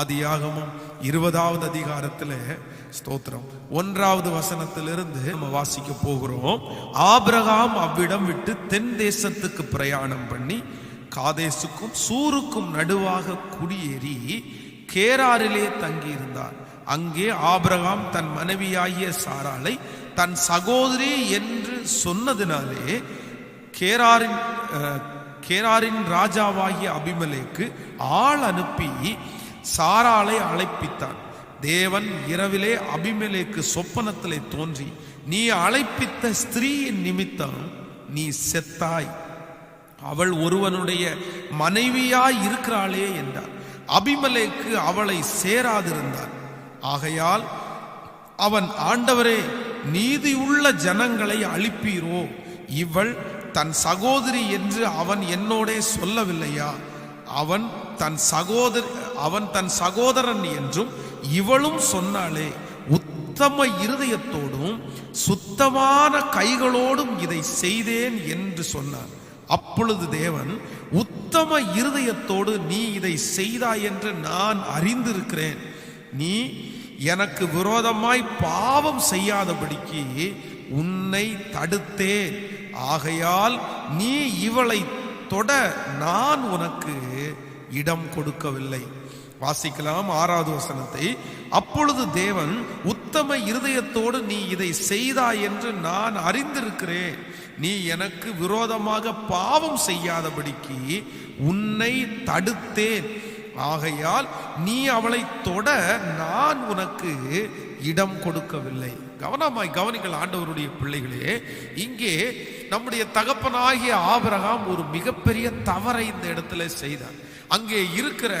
ஆதியாகமும் இருபதாவது அதிகாரத்தில் ஸ்தோத்திரம். ஒன்றாவது வசனத்திலிருந்து நம்ம வாசிக்க போகிறோம். ஆபிரகாம் அவ்விடம் விட்டு தென் தேசத்துக்கு பிரயாணம் பண்ணி காதேசுக்கும் சூருக்கும் நடுவாக குடியேறி கேராரிலே தங்கியிருந்தார். அங்கே ஆபிரகாம் தன் மனைவியாகிய சாராளை தன் சகோதரி என்று சொன்னதினாலே கேராரின் கேராரின் ராஜாவாகிய அபிமலேக்கு ஆள் அனுப்பி சாராளை அழைப்பித்தான். தேவன் இரவிலே அபிமலேக்கு சொப்பனத்திலே தோன்றி நீ அழைப்பித்த ஸ்திரீயின் நிமித்தம் நீ செத்தாய். அவள் ஒருவனுடைய மனைவியாய் இருக்கிறாளே என்றார். அபிமலேக்கு அவளை சேராதிருந்தார் ஆகையால் அவன் ஆண்டவரே நீதியுள்ள ஜனங்களை அழிப்பீரோ? இவள் தன் சகோதரி என்று அவன் என்னோடே சொல்லவில்லையா? அவன் தன் சகோதர அவன் தன் சகோதரன் என்றும் இவளும் சொன்னாளே உத்தம இருதயத்தோடும் சுத்தமான கைகளோடும் இதை செய்தேன் என்று சொன்னான். அப்பொழுது தேவன் உத்தம இருதயத்தோடு நீ இதை செய்தாய் என்று நான் அறிந்திருக்கிறேன். நீ எனக்கு விரோதமாய் பாவம் செய்யாதபடிக்கு உன்னை தடுத்தேன். ஆகையால் நீ இவளை தொட நான் உனக்கு இடம் கொடுக்கவில்லை. வாசிக்கலாம் ஆறாவது வசனத்தை. அப்பொழுது தேவன் உத்தம இருதயத்தோடு நீ இதை செய்தாய் என்று நான் அறிந்திருக்கிறேன். நீ எனக்கு விரோதமாக பாவம் செய்யாதபடிக்கு உன்னை தடுத்தேன். ஆகையால் நீ அவளை தொட நான் உனக்கு இடம் கொடுக்கவில்லை. கவனமாய் கவனிங்கள் ஆண்டவருடைய பிள்ளைகளே. இங்கே நம்முடைய தகப்பனாகிய ஆபரகாம் ஒரு மிகப்பெரிய தவறை இந்த இடத்துல செய்தார். அங்கே இருக்கிற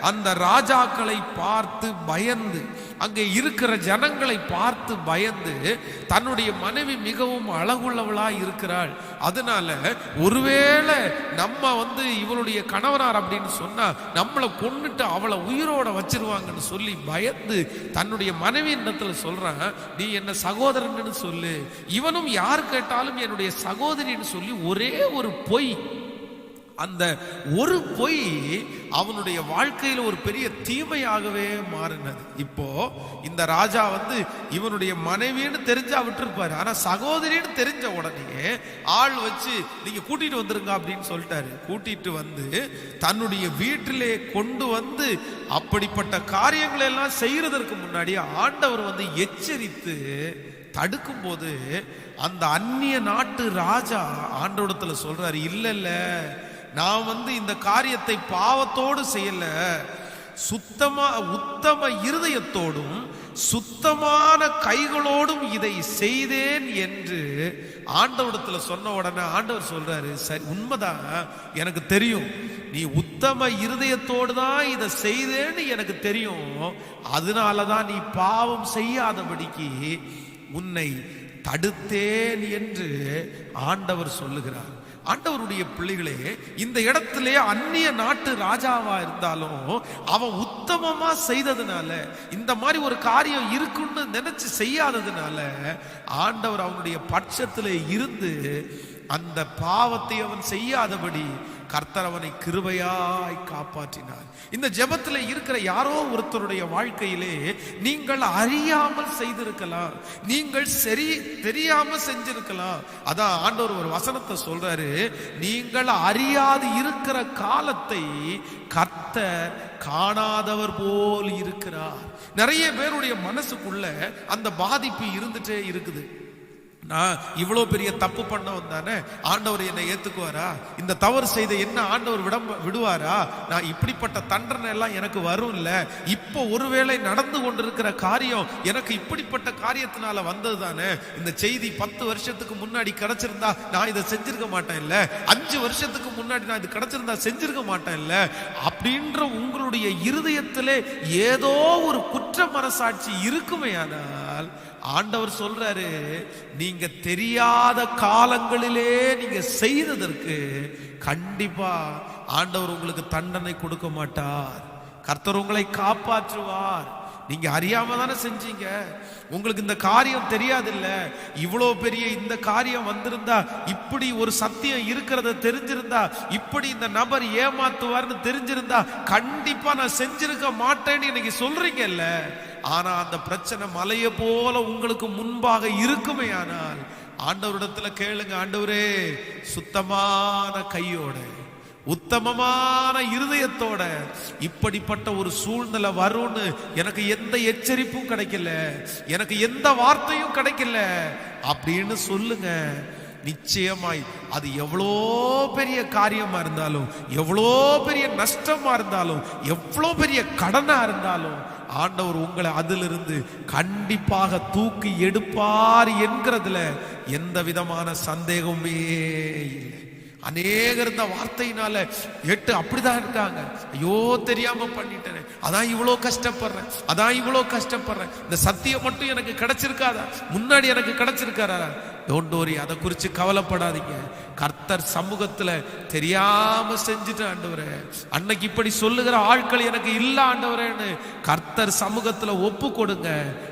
அந்த ராஜாக்களை பார்த்து பயந்து அங்கே இருக்கிற ஜனங்களை பார்த்து பயந்து தன்னுடைய மனைவி மிகவும் அழகுள்ளவளாக இருக்கிறாள். அதனால ஒருவேளை நம்ம வந்து இவளுடைய கணவனார் அப்படின்னு சொன்னா நம்மளை கொண்டுட்டு அவளை உயிரோட வச்சிருவாங்கன்னு சொல்லி பயந்து தன்னுடைய மனைவி இடத்துல சொல்றான் நீ என்ன சகோதரன்னு சொல்லு. இவனும் யார் கேட்டாலும் என்னுடைய சகோதரின்னு சொல்லி ஒரே ஒரு பொய் அந்த ஒரு பொய் அவனுடைய வாழ்க்கையில் ஒரு பெரிய தீமையாகவே மாறினது. இப்போ இந்த ராஜா வந்து இவனுடைய மனைவின்னு தெரிஞ்சா விட்டுருப்பாரு. ஆனா சகோதரின்னு தெரிஞ்ச உடனே ஆள் வச்சு நீங்க கூட்டிட்டு வந்துருங்க அப்படின்னு சொல்லிட்டாரு. கூட்டிட்டு வந்து தன்னுடைய வீட்டிலே கொண்டு வந்து அப்படிப்பட்ட காரியங்களை எல்லாம் செய்யறதற்கு முன்னாடி ஆண்டவர் வந்து எச்சரித்து தடுக்கும் போது அந்த அந்நிய நாட்டு ராஜா ஆண்டோடத்துல சொல்றாரு இல்லை இல்லை. நான் வந்து இந்த காரியத்தை பாவத்தோடு செய்யல. சுத்தமா உத்தம இருதயத்தோடும் சுத்தமான கைகளோடும் இதை செய்தேன் என்று ஆண்டவடத்துல சொன்ன உடனே ஆண்டவர் சொல்றாரு சரி உண்மைதான். எனக்கு தெரியும். நீ உத்தம இருதயத்தோடு தான் இதை செய்தேன்னு எனக்கு தெரியும். அதனால தான் நீ பாவம் செய்யாதபடிக்கு உன்னை தடுத்தேன் என்று ஆண்டவர் சொல்லுகிறார். ஆண்டவருடைய பிள்ளைகளே இந்த இடத்திலே அந்நிய நாட்டு ராஜாவா இருந்தாலும் அவன் உத்தமமா செய்ததுனால இந்த மாதிரி ஒரு காரியம் இருக்குன்னு நினைச்சு செய்யாததுனால ஆண்டவர் அவனுடைய பட்சத்திலே இருந்து அந்த பாவத்தை அவன் செய்யாதபடி கர்த்தர் அவனை கிருபையாய் காப்பாற்றினார். இந்த ஜெபத்தில் இருக்கிற யாரோ ஒருத்தருடைய வாழ்க்கையிலே நீங்கள் அறியாமல் செய்திருக்கலாம். நீங்கள் சரி தெரியாம செஞ்சிருக்கலாம். அதான் ஆண்டவர் ஒரு வசனத்தை சொல்றாரு. நீங்கள் அறியாது இருக்கிற காலத்தை கர்த்தர் காணாதவர் போல் இருக்கிறார். நிறைய பேருடைய மனசுக்குள்ள அந்த பாதிப்பு இருந்துட்டே இருக்குது. நான் இவ்வளோ பெரிய தப்பு பண்ணவன் தானே? ஆண்டவர் என்னை ஏற்றுக்குவாரா இந்த தவறு செய்த என்ன ஆண்டவர் விட விடுவாரா? நான் இப்படிப்பட்ட தண்டனை எல்லாம் எனக்கு வரும் இல்லை இப்போ ஒருவேளை நடந்து கொண்டிருக்கிற காரியம் எனக்கு இப்படிப்பட்ட காரியத்தினால வந்தது தானே? இந்த செய்தி பத்து வருஷத்துக்கு முன்னாடி கிடைச்சிருந்தா நான் இதை செஞ்சிருக்க மாட்டேன் இல்லை அஞ்சு வருஷத்துக்கு முன்னாடி நான் இது கிடைச்சிருந்தா செஞ்சிருக்க மாட்டேன் இல்லை அப்படின்ற உங்களுடைய இருதயத்திலே ஏதோ ஒரு குற்ற மனசாட்சி இருக்குமே ஆனால் ஆண்டவர் சொல்றாரு நீங்க தெரியாத காலங்களிலே நீங்க செய்ததற்கு கண்டிப்பா ஆண்டவர் உங்களுக்கு தண்டனை கொடுக்க மாட்டார். கர்த்தர் உங்களை காப்பாற்றுவார். நீங்க அறியாம தானே செஞ்சீங்க. உங்களுக்கு இந்த காரியம் தெரியாதில்ல. இவ்வளோ பெரிய இந்த காரியம் வந்திருந்தா இப்படி ஒரு சத்தியம் இருக்கிறத தெரிஞ்சிருந்தா இப்படி இந்த நபர் ஏமாத்துவார்னு தெரிஞ்சிருந்தா கண்டிப்பா நான் செஞ்சிருக்க மாட்டேன்னு இன்னைக்கு சொல்றீங்கல்ல. ஆனா அந்த பிரச்சனை மலையை போல உங்களுக்கு முன்பாக இருக்குமே ஆனால் ஆண்டவரிடத்துல கேளுங்க ஆண்டவரே சுத்தமான கையோட. உத்தமமான இருதயத்தோட இப்படிப்பட்ட ஒரு சூழ்நிலை வரும்னு எனக்கு எந்த எச்சரிப்பும் கிடைக்கல. எனக்கு எந்த வார்த்தையும் கிடைக்கல. அப்படின்னு சொல்லுங்க. நிச்சயமாய் அது எவ்வளோ பெரிய காரியமா இருந்தாலும் எவ்வளோ பெரிய நஷ்டமா இருந்தாலும் எவ்வளோ பெரிய கடனா இருந்தாலும் ஆண்டவர் உங்களை அதிலிருந்து கண்டிப்பாக தூக்கி எடுப்பார் என்கிறதுல எந்த விதமான சந்தேகமே இல்லை. அநேகர் இந்த வார்த்தையினால எட்டு அப்படிதான் இருக்காங்க. ஐயோ தெரியாம பண்ணிட்டேன். அதான் இவ்வளோ கஷ்டப்படுறேன். அதான் இவ்வளோ கஷ்டப்படுறேன். இந்த சத்தியம் மட்டும் எனக்கு கிடைச்சிருக்காதா? முன்னாடி எனக்கு கிடைச்சிருக்காரா? டோன்ட் அதை குறித்து கவலைப்படாதீங்க. கர்த்தர் சமூகத்தில் தெரியாம செஞ்சுட்டு ஆண்டவரே அன்னைக்கு இப்படி சொல்லுகிற ஆட்கள் எனக்கு இல்லை ஆண்டவரேன்னு கர்த்தர் சமூகத்தில் ஒப்பு கொடுங்க.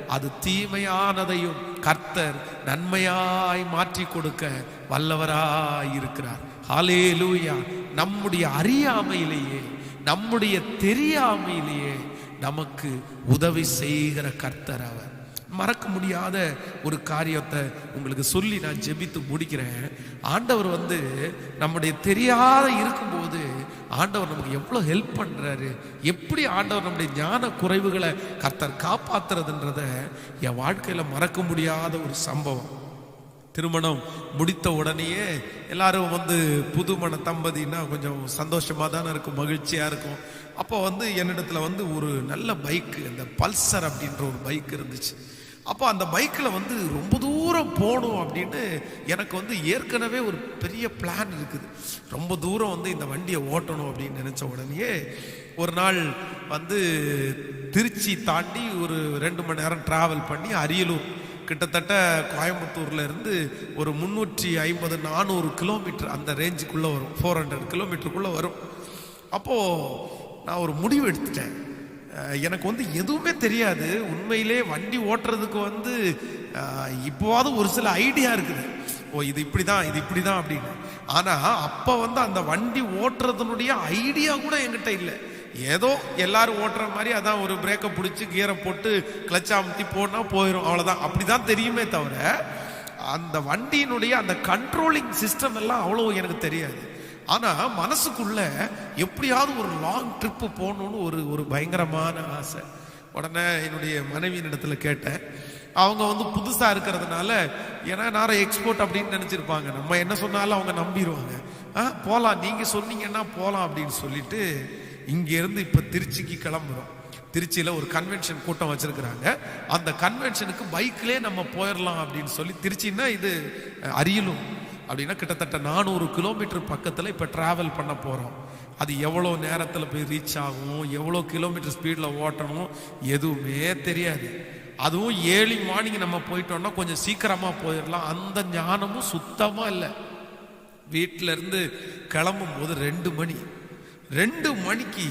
அது தீமையானதையும் கர்த்தர் நன்மையாய் மாற்றி கொடுக்க வல்லவராய் இருக்கிறார் ஹalleluya. நம்முடைய அறியாமையிலேயே நம்முடைய தெரியாமையிலேயே நமக்கு உதவி செய்கிற கர்த்தர் அவர். மறக்க முடியாத ஒரு காரியத்தை உங்களுக்கு சொல்லி நான் ஜெபித்து முடிக்கிறேன். ஆண்டவர் வந்து நம்முடைய தெரியாத இருக்கும்போது ஆண்டவர் நமக்கு எவ்வளோ ஹெல்ப் பண்ணுறாரு எப்படி ஆண்டவர் நம்முடைய ஞான குறைவுகளை கர்த்தர் காப்பாத்துறதுன்றத என் வாழ்க்கையில் மறக்க முடியாத ஒரு சம்பவம். திருமணம் முடித்த உடனேயே எல்லாரும் வந்து புது மன தம்பதினா கொஞ்சம் சந்தோஷமாக தானே இருக்கும் மகிழ்ச்சியாக இருக்கும். அப்போ வந்து என்னிடத்துல வந்து ஒரு நல்ல பைக்கு அந்த பல்சர் அப்படின்ற ஒரு பைக் இருந்துச்சு. அப்போ அந்த பைக்கில் வந்து ரொம்ப தூரம் போகணும் அப்படின்னு எனக்கு வந்து ஏற்கனவே ஒரு பெரிய பிளான் இருக்குது. ரொம்ப தூரம் வந்து இந்த வண்டியை ஓட்டணும் அப்படின்னு நினச்ச உடனேயே ஒரு நாள் வந்து திருச்சி தாண்டி ஒரு ரெண்டு மணி நேரம் ட்ராவல் பண்ணி அரியலூர் கிட்டத்தட்ட கோயம்புத்தூர்ல இருந்து ஒரு முந்நூற்றி ஐம்பது நானூறு கிலோமீட்டர் அந்த ரேஞ்சுக்குள்ளே வரும். ஃபோர் ஹண்ட்ரட் கிலோமீட்டருக்குள்ளே வரும். அப்போது நான் ஒரு முடிவு எடுத்துட்டேன். எனக்கு வந்து எதுவுமே தெரியாது. உண்மையிலே வண்டி ஓட்டுறதுக்கு வந்து இப்போவாவது ஒரு சில ஐடியா இருக்குது. ஓ இது இப்படி தான் இது இப்படி தான் அப்படின்னு. ஆனால் அப்போ வந்து அந்த வண்டி ஓட்டுறதுனுடைய ஐடியா கூட என்கிட்ட இல்லை. ஏதோ எல்லாரும் ஓட்டுற மாதிரி அதான் ஒரு பிரேக்கை பிடிச்சி கியரை போட்டு கிளச் அமுத்தி போனா போயிடும் அவ்வளோதான் அப்படிதான் தெரியுமே தவிர அந்த வண்டியினுடைய அந்த கண்ட்ரோலிங் சிஸ்டம் எல்லாம் அவ்வளோ எனக்கு தெரியாது. ஆனால் மனசுக்குள்ள எப்படியாவது ஒரு லாங் ட்ரிப்பு போகணும்னு ஒரு ஒரு பயங்கரமான ஆசை. உடனே என்னுடைய மனைவியின் இடத்துல கேட்டேன். அவங்க வந்து புதுசாக இருக்கிறதுனால ஏன்னா நேரம் எக்ஸ்போர்ட் அப்படின்னு நினச்சிருப்பாங்க. நம்ம என்ன சொன்னாலும் அவங்க நம்பிடுவாங்க. ஆ போகலாம் நீங்கள் சொன்னீங்கன்னா போகலாம் அப்படின்னு சொல்லிட்டு இங்கேருந்து இப்போ திருச்சிக்கு கிளம்புறோம். திருச்சியில் ஒரு கன்வென்ஷன் கூட்டம் வச்சுருக்கிறாங்க. அந்த கன்வென்ஷனுக்கு பைக்கிலே நம்ம போயிடலாம் அப்படின்னு சொல்லி திருச்சின்னா இது அஹ், அரியலூர் அப்படின்னா கிட்டத்தட்ட நானூறு கிலோமீட்டர் பக்கத்தில் இப்போ ட்ராவல் பண்ண போகிறோம் அது எவ்வளோ நேரத்தில் போய் ரீச் ஆகும் எவ்வளோ கிலோமீட்டர் ஸ்பீடில் ஓட்டணும் எதுவுமே தெரியாது. அதுவும் ஏர்லி மார்னிங் நம்ம போயிட்டோம்னா கொஞ்சம் சீக்கிரமாக போயிடலாம் அந்த ஞானமும் சுத்தமாக இல்லை. வீட்டிலேருந்து கிளம்பும் போது ரெண்டு மணி. ரெண்டு மணிக்கு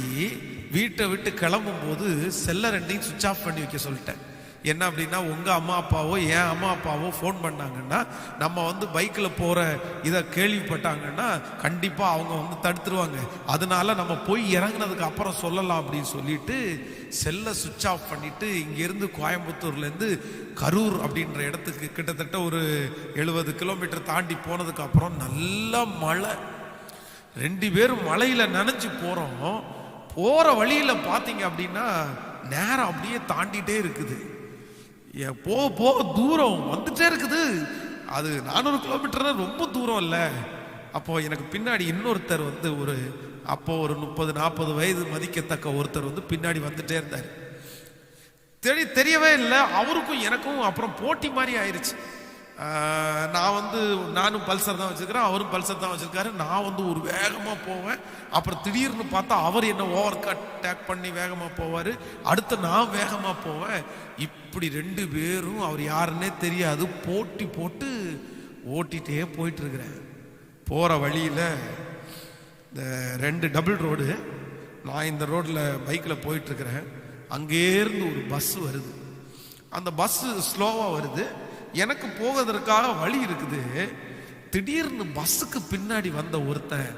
வீட்டை விட்டு கிளம்பும் போது செல்ல ரெண்டையும் சுவிச் ஆஃப் பண்ணி வைக்க சொல்லிட்டேன். என்ன அப்படின்னா உங்கள் அம்மா அப்பாவோ என் அம்மா அப்பாவோ ஃபோன் பண்ணாங்கன்னா நம்ம வந்து பைக்கில் போகிற இதை கேள்விப்பட்டாங்கன்னா கண்டிப்பாக அவங்க வந்து தடுத்துருவாங்க. அதனால நம்ம போய் இறங்குனதுக்கு அப்புறம் சொல்லலாம் அப்படின்னு சொல்லிட்டு செல்லை சுவிச் ஆஃப் பண்ணிவிட்டு இங்கேருந்து கோயம்புத்தூர்லேருந்து கரூர் அப்படின்ற இடத்துக்கு கிட்டத்தட்ட ஒரு எழுபது கிலோமீட்டர் தாண்டி போனதுக்கு அப்புறம் நல்ல மழை. ரெண்டு பேரும் மலையில நனைஞ்சு போறோம். போற வழியில பாத்தீங்க அப்படின்னா நேரம் அப்படியே தாண்டிட்டே இருக்குது. ஏ, போக போக தூரம் வந்துட்டே இருக்குது. அது நானூறு கிலோமீட்டர்னா ரொம்ப தூரம் இல்லை. அப்போ எனக்கு பின்னாடி இன்னொருத்தர் வந்து ஒரு அப்போ ஒரு முப்பது நாற்பது வயது மதிக்கத்தக்க ஒருத்தர் வந்து பின்னாடி வந்துட்டே இருந்தார். தெரிய தெரியவே இல்லை. அவருக்கும் எனக்கும் அப்புறம் போட்டி மாதிரி ஆயிடுச்சு நான் வந்து நானும் பல்சர் தான் வச்சுருக்கிறேன் அவரும் பல்சர் தான் வச்சிருக்காரு. நான் வந்து ஒரு வேகமாக போவேன். அப்புறம் திடீர்னு பார்த்தா அவர் என்ன ஓவர் கட் டேக் பண்ணி வேகமாக போவார். அடுத்து நான் வேகமாக போவேன். இப்படி ரெண்டு பேரும் அவர் யாருன்னே தெரியாது. போட்டி போட்டு ஓட்டிகிட்டே போயிட்டுருக்குறேன். போகிற வழியில் இந்த ரெண்டு டபுள் ரோடு நான் இந்த ரோட்டில் பைக்கில் போயிட்டுருக்கிறேன். அங்கேருந்து ஒரு பஸ் வருது. அந்த பஸ்ஸு ஸ்லோவாக வருது. எனக்கு போவதற்காக வழி இருக்குது. திடீர்னு பஸ்ஸுக்கு பின்னாடி வந்த ஒருத்தன்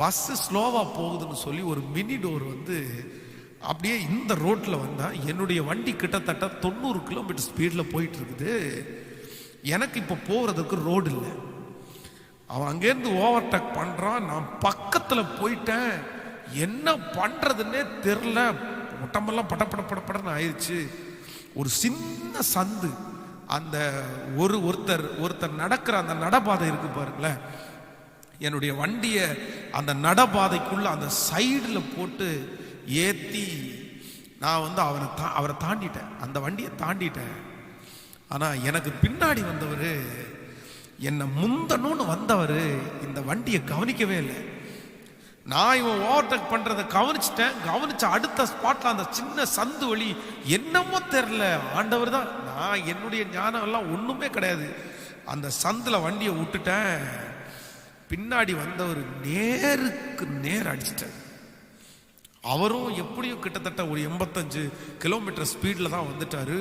பஸ்ஸு ஸ்லோவாக போகுதுன்னு சொல்லி ஒரு மினி டோர் வந்து அப்படியே இந்த ரோட்டில் வந்தால் என்னுடைய வண்டி கிட்டத்தட்ட தொண்ணூறு கிலோமீட்டர் ஸ்பீடில் போயிட்டு இருக்குது எனக்கு இப்போ போகிறதுக்கு ரோடு இல்லை. அவன் அங்கேருந்து ஓவர்டேக் பண்ணுறான் நான் பக்கத்தில் போயிட்டேன். என்ன பண்ணுறதுன்னே தெரில உடம்பெல்லாம் பட பட பட ஆயிடுச்சு ஒரு சின்ன சந்து. அந்த ஒரு ஒருத்தர் ஒருத்தர் நடக்கிற அந்த நடபாதை இருக்கு பாருங்களேன். என்னுடைய வண்டியை அந்த நடப்பாதைக்குள்ள அந்த சைடில் போட்டு ஏற்றி நான் வந்து அவனை தா அவரை தாண்டிட்டேன். அந்த வண்டியை தாண்டிட்டேன். ஆனால் எனக்கு பின்னாடி வந்தவர் என்னை முந்தணும்னு வந்தவர் இந்த வண்டியை கவனிக்கவே இல்லை. நான் இவன் ஓவர்டேக் பண்றதை கவனிச்சிட்டேன். கவனிச்ச அடுத்த ஸ்பாட்ல அந்த சின்ன சந்து வழி என்னமோ தெரில ஆண்டவர் தான் நான் என்னுடைய ஞானம் எல்லாம் ஒன்றுமே கிடையாது. அந்த சந்தில் வண்டியை விட்டுட்டேன். பின்னாடி வந்தவர் நேருக்கு நேர் அடிச்சிட்டார். அவரும் எப்படியும் கிட்டத்தட்ட ஒரு எண்பத்தஞ்சு கிலோமீட்டர் ஸ்பீடில் தான் வந்துட்டாரு.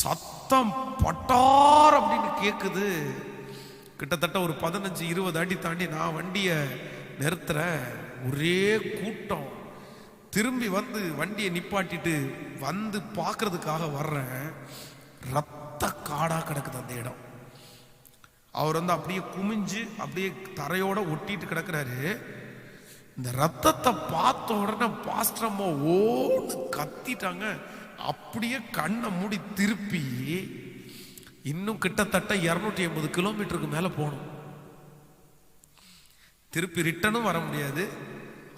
சத்தம் பட்டார் அப்படின்னு கேட்குது கிட்டத்தட்ட ஒரு பதினஞ்சு இருபது அடி தாண்டி நான் வண்டியை நிறுத்துறேன். ஒரே கூட்டம். திரும்பி வந்து வண்டியை நிப்பாட்டிட்டு வந்து பார்க்கறதுக்காக வர்றேன். ரத்த காடா கிடக்குது அந்த இடம். அவர் வந்து அப்படியே குமிஞ்சு அப்படியே தரையோட ஒட்டிட்டு கிடக்குறாரு. இந்த ரத்தத்தை பார்த்த உடனே பாஸ்டரம்மா ஓன்னு கத்திட்டாங்க. அப்படியே கண்ணை மூடி திருப்பி இன்னும் கிட்டத்தட்ட இரநூத்தி ஐம்பது கிலோமீட்டருக்கு மேல போகணும். திருப்பி ரிட்டனும் வர முடியாது.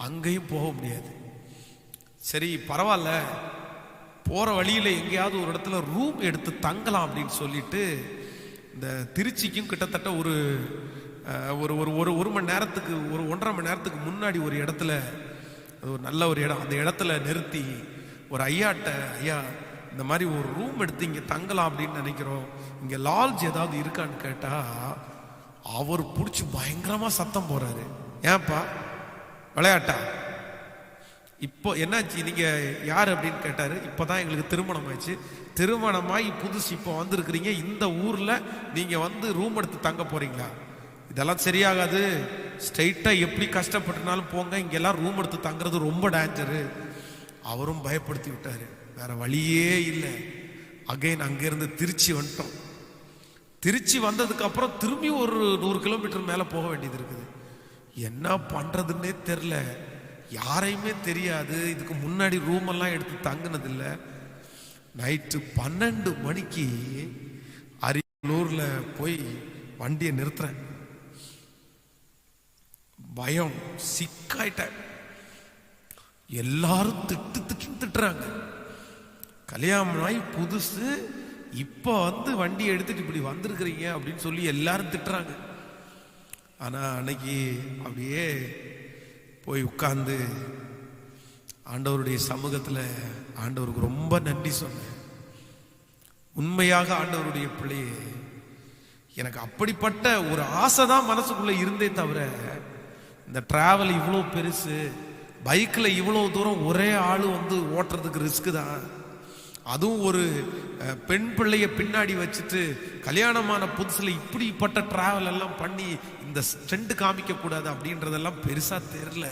அங்கேயும் போக முடியாது. சரி பரவாயில்ல. போகிற வழியில் எங்கேயாவது ஒரு இடத்துல ரூம் எடுத்து தங்கலாம் அப்படின்னு சொல்லிட்டு இந்த திருச்சிக்கும் கிட்டத்தட்ட ஒரு ஒரு ஒரு ஒரு ஒரு மணி நேரத்துக்கு ஒரு ஒன்றரை மணி நேரத்துக்கு முன்னாடி ஒரு இடத்துல அது ஒரு நல்ல ஒரு இடம். அந்த இடத்துல நிறுத்தி ஒரு ஐயாட்ட ஐயா இந்த மாதிரி ஒரு ரூம் எடுத்து இங்கே தங்கலாம் அப்படின்னு நினைக்கிறோம். இங்கே லால்ஜ் ஏதாவது இருக்கான்னு கேட்டால் அவர் பிடிச்சி பயங்கரமா சத்தம் போறாரு. ஏன்ப்பா விளையாட்டா? இப்போ என்னாச்சு? நீங்க யார் அப்படின்னு கேட்டாரு. இப்பதான் எங்களுக்கு திருமணம் ஆயிடுச்சு. திருமணமாகி புதுசு இப்போ வந்திருக்கிறீங்க. இந்த ஊர்ல நீங்க வந்து ரூம் எடுத்து தங்க போறீங்களா? இதெல்லாம் சரியாகாது. ஸ்ட்ரைட்டா எப்படி கஷ்டப்பட்டுனாலும் போங்க. இங்கெல்லாம் ரூம் எடுத்து தங்குறது ரொம்ப டேஞ்சரு அவரும் பயப்படுத்தி விட்டாரு. வேற வழியே இல்லை. அகைன் அங்கிருந்து திருச்சி வந்துட்டோம். திருச்சி வந்ததுக்கு அப்புறம் திரும்பி ஒரு நூறு கிலோமீட்டர் மேல போக வேண்டியது இருக்குது. என்ன பண்றதுன்னே தெரில யாரையுமே தெரியாது. இதுக்கு முன்னாடி ரூம் எல்லாம் எடுத்து தங்கினதில்லை. நைட்டு பன்னெண்டு மணிக்கு அரியலூர்ல போய் வண்டியை நிறுத்துறேன். பயம். சிக்காயிட்டேன். எல்லாரும் திட்டு திட்டுன்னு திட்டுறாங்க. கல்யாணம் ஆகி புதுசு இப்போ வந்து வண்டி எடுத்துட்டு இப்படி வந்திருக்கிறீங்க அப்படின்னு சொல்லி எல்லாரும் திட்டுறாங்க. ஆனால் அன்னைக்கு அப்படியே போய் உட்கார்ந்து ஆண்டவருடைய சமூகத்தில் ஆண்டவருக்கு ரொம்ப நன்றி சொன்னேன். உண்மையாக ஆண்டவருடைய பிள்ளையே எனக்கு அப்படிப்பட்ட ஒரு ஆசை தான் மனசுக்குள்ளே இருந்தே தவிர இந்த டிராவல் இவ்வளோ பெருசு பைக்கில் இவ்வளோ தூரம் ஒரே ஆள் வந்து ஓட்டுறதுக்கு ரிஸ்க்கு தான். அதுவும் ஒரு பெண் பிள்ளைய பின்னாடி வச்சுட்டு கல்யாணமான புதுசுல இப்படிப்பட்ட டிராவல் எல்லாம் பண்ணி இந்த ஸ்டெண்ட் காமிக்க கூடாது அப்படின்றதெல்லாம் பெருசா தெரியல.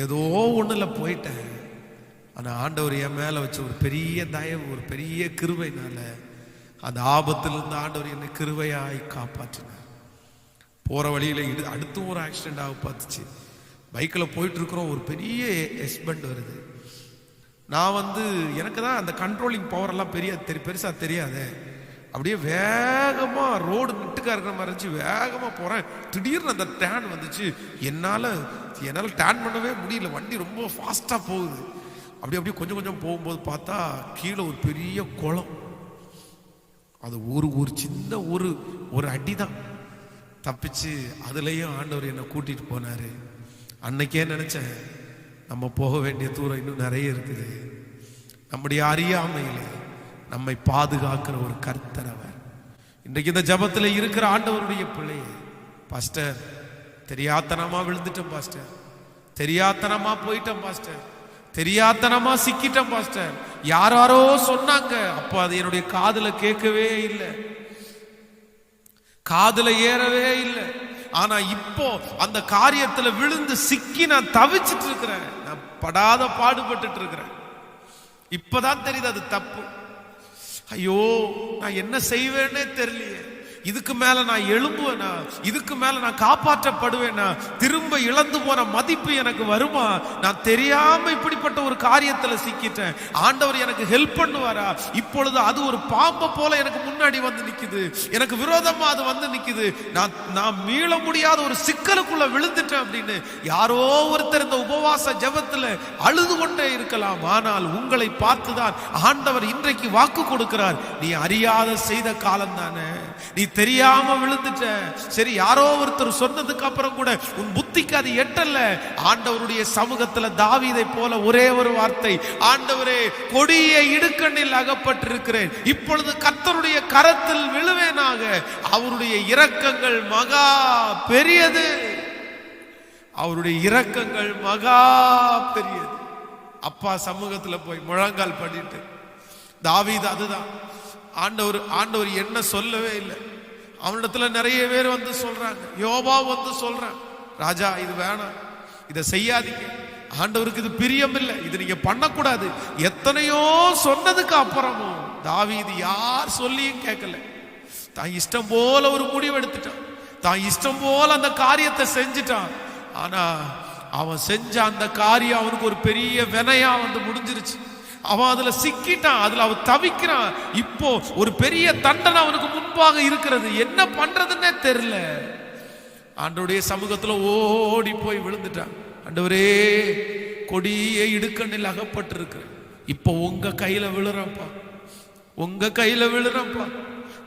ஏதோ ஒண்ணுல போயிட்டேன். ஆனா ஆண்டவர் என் மேல வச்ச ஒரு பெரிய தயவு ஒரு பெரிய கிருவைனால அந்த ஆபத்திலிருந்து ஆண்டவர் என்னை கிருவையாய் காப்பாற்றினார். போற வழியில இது அடுத்தும் ஒரு ஆக்சிடென்ட் ஆக பார்த்துச்சு. பைக்கில் போயிட்டு இருக்கிறோம் ஒரு பெரிய எஸ்பெண்ட் வருது. நான் வந்து எனக்கு தான் அந்த கண்ட்ரோலிங் பவர் எல்லாம் பெரிய தெரி பெருசாக தெரியாதே. அப்படியே வேகமாக ரோடு நிட்டுக்கா இருக்கிற மாதிரி இருந்துச்சு. வேகமாக போகிறேன் திடீர்னு அந்த டேன் வந்துச்சு. என்னால் என்னால் டேன் பண்ணவே முடியல. வண்டி ரொம்ப ஃபாஸ்ட்டாக போகுது. அப்படி அப்படியே கொஞ்சம் கொஞ்சம் போகும்போது பார்த்தா கீழே ஒரு பெரிய குளம். அது ஒரு ஒரு சின்ன ஒரு ஒரு அடி தான் தப்பிச்சு அதுலேயும் ஆண்டவர் என்னை கூட்டிகிட்டு போனார். அன்னைக்கே நினச்சேன் நம்ம போக வேண்டிய தூரம் இன்னும் நிறைய இருக்குது. நம்முடைய அறியாமையிலே நம்மை பாதுகாக்கிற ஒரு கர்த்தர் அவர். இன்றைக்கு இந்த ஜபத்தில் இருக்கிற ஆண்டவருடைய பிள்ளையே பாஸ்டர் தெரியாத்தனமா விழுந்துட்டோம் பாஸ்டர். தெரியாத்தனமா போயிட்டோம் பாஸ்டர். தெரியாத்தனமா சிக்கிட்டோம் பாஸ்டர். யாரோ சொன்னாங்க அப்ப அது என்னுடைய காதுல கேட்கவே இல்லை. காதுல ஏறவே இல்லை. ஆனா இப்போ அந்த காரியத்துல விழுந்து சிக்கி நான் தவிச்சிட்டு இருக்கிறேன். படாத பாடுபட்டு இருக்கிறேன். இப்பதான் தெரியுது அது தப்பு. ஐயோ நான் என்ன செய்வேன்னே தெரியலையே. இதுக்கு மேல நான் எழும்புவேனா? இதுக்கு மேல நான் காப்பாற்றப்படுவேனா? திரும்ப இழந்து போன மதிப்பு எனக்கு வருமா? நான் தெரியாம இப்படிப்பட்ட ஒரு காரியத்துல சிக்கிட்டேன். ஆண்டவர் எனக்கு ஹெல்ப் பண்ணுவாரா? இப்பொழுது அது ஒரு பாம்பை போல எனக்கு முன்னாடி வந்து நிக்குது. எனக்கு விரோதமா அது வந்து நிக்குது. நான் நான் மீள முடியாத ஒரு சிக்கலுக்குள்ள விழுந்துட்டேன் அப்படின்னு யாரோ ஒருத்தர் இந்த உபவாச ஜபத்துல அழுது கொண்டே இருக்கலாம். ஆனால் உங்களை பார்த்துதான் ஆண்டவர் இன்றைக்கு வாக்கு கொடுக்கிறார். நீ அறியாத செய்த காலம் தானே நீ தெரியாம விழுந்துட்ட. சரி யாரோ ஒருத்தர் சொன்னதுக்கு அப்புறம் கூட உன் புத்திக்கு அது எட்டல்ல. ஆண்டவருடைய சமூகத்துல தாவிதை போல ஒரே ஒரு வார்த்தை ஆண்டவரே கொடிய இடுக்கண்ணில் அகப்பட்டிருக்கிறேன். இப்பொழுது கத்தருடைய கரத்தில் விழுவேனாக. அவருடைய இரக்கங்கள் மகா பெரியது. அவருடைய இரக்கங்கள் மகா பெரியது. அப்பா சமூகத்துல போய் முழங்கால் பண்ணிட்டு தாவீது அதுதான். ஆண்டவர் ஆண்டவர் என்ன சொல்லவே இல்லை. அவனிடத்துல நிறைய பேர் வந்து சொல்றாங்க. யோபா வந்து சொல்றான் ராஜா இது வேணாம். இதை செய்யாதீங்க. ஆண்டவருக்கு இது பிரியம் இல்லை இது நீங்க பண்ணக்கூடாது. எத்தனையோ சொன்னதுக்கு அப்புறமும் இது யார் சொல்லியும் கேட்கல. தான் இஷ்டம் போல ஒரு முடிவு எடுத்துட்டான். தான் இஷ்டம் போல அந்த காரியத்தை செஞ்சுட்டான். ஆனா அவன் செஞ்ச அந்த காரியம் அவனுக்கு ஒரு பெரிய வினையா வந்து முடிஞ்சிருச்சு. அவன் அதுல சிக்கிட்டான் அதுல அவன் தவிக்கிறான் இப்போ ஒரு பெரிய தண்டனை அவனுக்கு முன்பாக இருக்கிறது. என்ன பண்றதுன்னே தெரியல. ஆண்டோடைய சமூகத்துல ஓடி போய் விழுந்துட்டான் ஆண்டவரே கொடிய இடுக்கண்ணில் அகப்பட்டிருக்கு. இப்போ உங்க கையில விழுறப்பா. உங்க கையில விழுறப்பா.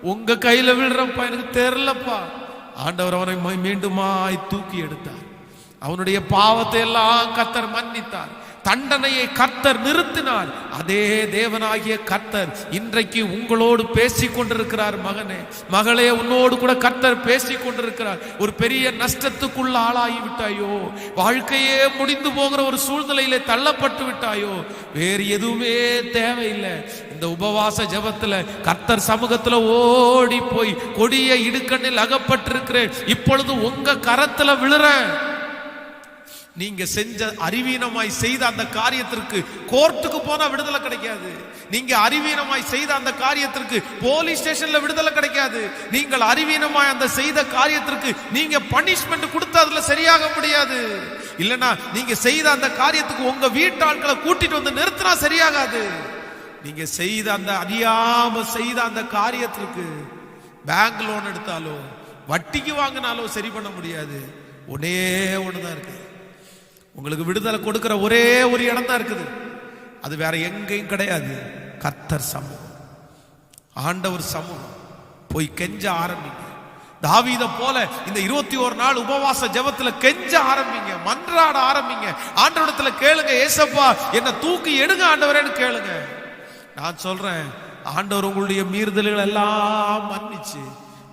உங்க கையில விழுறப்பா. எனக்கு தெரியலப்பா. ஆண்டவர் அவனை மீண்டுமாய் தூக்கி எடுத்தார். அவனுடைய பாவத்தை எல்லாம் கத்தர் மன்னித்தார். தண்டனையை கர்த்தர் நிறுத்தினார் அதே தேவனாகிய கர்த்தர் இன்றைக்கு உங்களோடு பேசிக் கொண்டிருக்கிறார் மகனே. மகளே உன்னோடு கூட கர்த்தர் பேசிக் கொண்டிருக்கிறார். ஒரு பெரிய நஷ்டத்துக்குள்ள ஆளாகி விட்டாயோ? வாழ்க்கையே முடிந்து போகிற ஒரு சூழ்நிலையில தள்ளப்பட்டு விட்டாயோ? வேறு எதுவுமே தேவையில்லை. இந்த உபவாச ஜபத்துல கர்த்தர் சமூகத்துல ஓடி போய் கொடிய இடுக்கண்ணில் அகப்பட்டிருக்கிறேன். இப்பொழுது உங்க கரத்துல விழுறேன். நீங்க செஞ்ச அறிவீனமாய் செய்த அந்த காரியத்திற்கு கோர்ட்டுக்கு போனா விடுதலை கிடைக்காது. நீங்க அறிவீனமாய் செய்த அந்த காரியத்திற்கு போலீஸ் ஸ்டேஷன்ல விடுதலை கிடைக்காது. நீங்கள் அறிவீனமாய் அந்த செய்த காரியத்திற்கு நீங்க பனிஷ்மெண்ட் கொடுத்து அதுல சரியாக முடியாது. இல்லனா நீங்க செய்த அந்த காரியத்துக்கு உங்க வீட்டாட்களை கூட்டிட்டு வந்து நிறுத்தினா சரியாகாது. நீங்க செய்த அந்த அறியாம செய்த அந்த காரியத்திற்கு பேங்க் லோன் எடுத்தாலோ வட்டிக்கு வாங்கினாலோ சரி பண்ண முடியாது. ஒன்னே ஒன்றுதான் இருக்கு. உங்களுக்கு விடுதலை கொடுக்கிற ஒரே ஒரு இடம் தான் இருக்குது. அது வேற எங்கேயும் கிடையாது. கத்தர் சமூகம். ஆண்டவர் சமூகம். போய் கெஞ்ச ஆரம்பிங்க. தாவீத போல இந்த இருபத்தி ஒரு நாள் உபவாச ஜபத்துல கெஞ்ச ஆரம்பிங்க. மன்றாட ஆரம்பிங்க. ஆண்டவரிடத்துல கேளுங்க ஏசப்பா என்ன தூக்கி எடுங்க ஆண்டவரேன்னு கேளுங்க. நான் சொல்றேன் ஆண்டவர் உங்களுடைய மீறுதல்கள் எல்லாம் மன்னிச்சு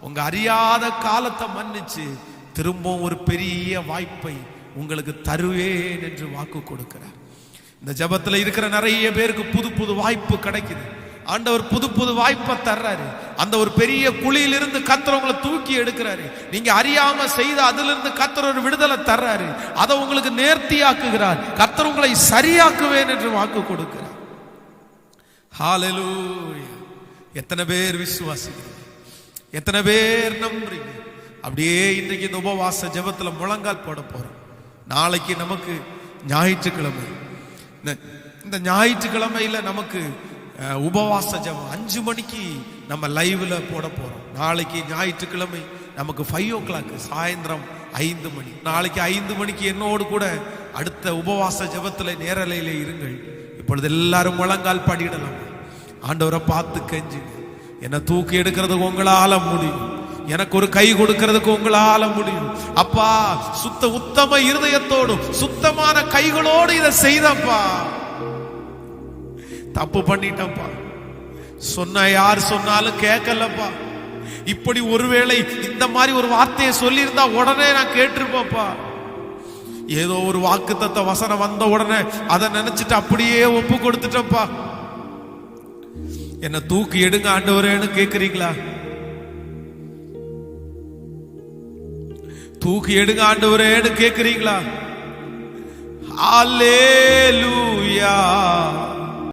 உங்க அறியாத காலத்தை மன்னிச்சு திரும்பவும் ஒரு பெரிய வாய்ப்பை உங்களுக்கு தருவேன் என்று வாக்கு கொடுக்கிறார். இந்த ஜபத்தில் இருக்கிற நிறைய பேருக்கு புது புது வாய்ப்பு கிடைக்குது. ஆண்டவர் புது புது வாய்ப்பை தர்றாரு. அந்த ஒரு பெரிய குழியிலிருந்து கத்தர் உங்களை தூக்கி எடுக்கிறாரு. நீங்க அறியாம செய்த அதுல இருந்து ஒரு விடுதலை தர்றாரு. அதை உங்களுக்கு நேர்த்தியாக்குகிறார். கத்தர் உங்களை சரியாக்குவேன் என்று வாக்கு கொடுக்கிறார். ஹalleluya எத்தனை பேர் விசுவாசிக்கிறீங்க? எத்தனை பேர் நம்புறீங்க? அப்படியே இன்றைக்கு இந்த உபவாச ஜெபத்துல முழங்கால் போட போறோம். நாளைக்கு நமக்கு ஞாயிற்றுக்கிழமை. இந்த- இந்த ஞாயிற்றுக்கிழமையில நமக்கு உபவாச ஜெபம். அஞ்சு மணிக்கு நம்ம லைவ்ல போட போறோம். நாளைக்கு ஞாயிற்றுக்கிழமை நமக்கு ஃபைவ் ஓ கிளாக் சாயந்தரம் ஐந்து மணி. நாளைக்கு ஐந்து மணிக்கு என்னோடு கூட அடுத்த உபவாச ஜெபத்துல நேரலையில இருங்கள். இப்பொழுது எல்லாரும் முழங்கால் பாடிடலாம் ஆண்டவரை பார்த்து கெஞ்சு என்னை தூக்கி எடுக்கிறது உங்களால முடியும். எனக்கு ஒரு கை கொடுக்கிறதுக்கு உங்களால முடியும். அப்பா சுத்த உத்தம இருதயத்தோடும் சுத்தமான கைகளோடு இதை செய்தப்பா. தப்பு பண்ணிட்டப்பா சொன்ன யார் சொன்னாலும் கேட்கலப்பா. இப்படி ஒருவேளை இந்த மாதிரி ஒரு வார்த்தையை சொல்லியிருந்தா உடனே நான் கேட்டிருப்பேன்ப்பா. ஏதோ ஒரு வாக்குத்தத்த வசனம் வந்த உடனே அதை நினைச்சிட்டு அப்படியே ஒப்பு கொடுத்துட்டப்பா என்ன தூக்கி எடுங்க ஆண்டவரேன்னு கேக்குறீங்களா தூக்கி எடுங்க ஆண்டவரேன்னு கேக்குறீங்களா அல்லேலூயா